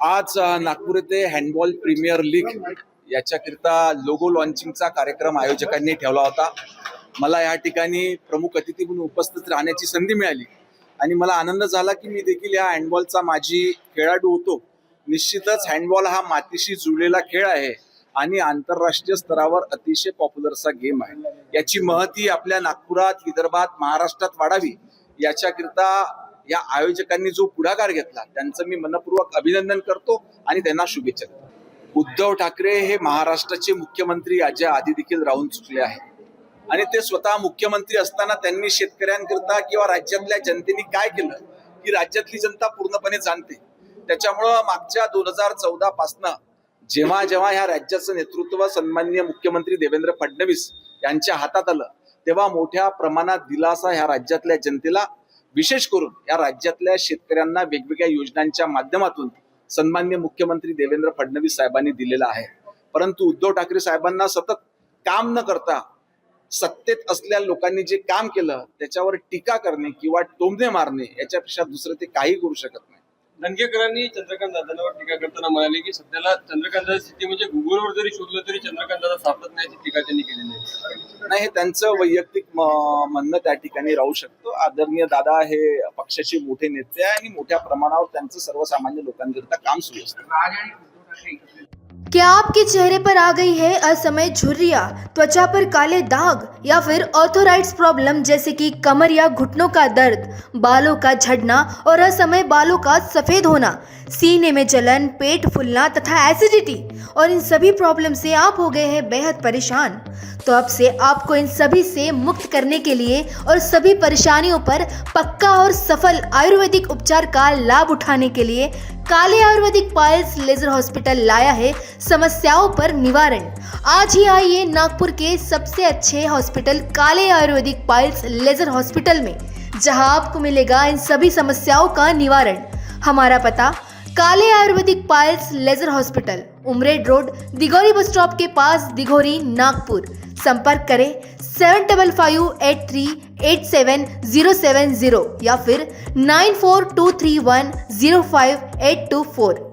आज नागपूर येथे handball premier league याच्याकरिता लोगो लॉन्चिंगचा कार्यक्रम आयोजकांनी ठेवला होता. मला या ठिकाणी प्रमुख अतिथी म्हणून उपस्थित राहण्याची संधी मिळाली. आणि मला आनंद झाला की मी देखील या हँडबॉलचा माझी खेळाडू होतो. निश्चितच हँडबॉल हा मातीशी जुळलेला खेळ आहे आणि आंतरराष्ट्रीय स्तरावर अतिशय पॉप्युलरचा गेम आहे. याची महती आपल्या नागपुरात विदर्भात महाराष्ट्रात वाढावी याच्याकरिता या आयोजकांनी जो पुढाकार घेतला त्यांचं मी मनपूर्वक अभिनंदन करतो आणि त्यांना शुभेच्छा देतो. उद्धव ठाकरे हे महाराष्ट्राचे मुख्यमंत्री याच्या आधी देखील राहून चुकले आहेत. आणि ते स्वतः मुख्यमंत्री असताना त्यांनी शेतकऱ्यांकरिता किंवा राज्यातल्या जनतेने काय केलं की राज्यातली जनता पूर्णपणे जाणते. त्याच्यामुळं मागच्या दोन हजार चौदा पासनं जेव्हा जेव्हा ह्या राज्याचं नेतृत्व सन्माननीय मुख्यमंत्री देवेंद्र फडणवीस यांच्या हातात आलं तेव्हा मोठ्या प्रमाणात दिलासा ह्या राज्यातल्या जनतेला विशेष करून या राज्यातल्या शेतकऱ्यांना वेगवेगळ्या योजनांच्या माध्यमातून सन्मान्य मुख्यमंत्री देवेंद्र फडणवीस साहेबांनी दिलेला आहे. परंतु उद्धव ठाकरे साहेबांना सतत काम न करता सत्तेत असलेल्या लोकांनी जे काम केलं त्याच्यावर टीका करणे किंवा टोमणे मारणे याच्यापेक्षा दुसरं ते काही करू शकत नाही. धनगेकरांनी चंद्रकांत दादांवर टीका करताना म्हणाले की सध्याला चंद्रकांत स्थिती म्हणजे गुगलवर जरी शोधलं तरी चंद्रकांत दादा सापडत नाही टीका त्यांनी केलेली आहे. नाही हे त्यांचं वैयक्तिक म्हणणं त्या ठिकाणी राहू शकतो. आदरणीय दादा हे पक्षाचे मोठे नेते आहे आणि मोठ्या प्रमाणावर त्यांचं सर्वसामान्य लोकांकरिता काम सुरू असतं. क्या आपके चेहरे पर आ गई है असमय झुर्रिया, त्वचा पर काले दाग या फिर ऑर्थोराइट्स प्रॉब्लम जैसे कि कमर या घुटनों का दर्द, बालों का झड़ना और असमय बालों का सफ़ेद होना, सीने में जलन, पेट फूलना तथा एसिडिटी और इन सभी प्रॉब्लम से आप हो गए हैं बेहद परेशान। तो अब से आपको इन सभी से मुक्त करने के लिए और सभी परेशानियों पर पक्का और सफल आयुर्वेदिक उपचार का लाभ उठाने के लिए काले आयुर्वेदिक पायल्स लेजर हॉस्पिटल लाया है। समस्याओं पर निवारण। आज ही आइए नागपुर के सबसे अच्छे हॉस्पिटल काले आयुर्वेदिक पायल्स लेजर हॉस्पिटल में, जहाँ आपको मिलेगा इन सभी समस्याओं का निवारण। हमारा पता Kale ayurvedic piles laser hospital Umred road, Dighori bus stop के पास, दिघोरी, नागपुर। संपर्क करें seven double five eight three eight seven zero seven zero या फिर nine four two three one zero five eight two four.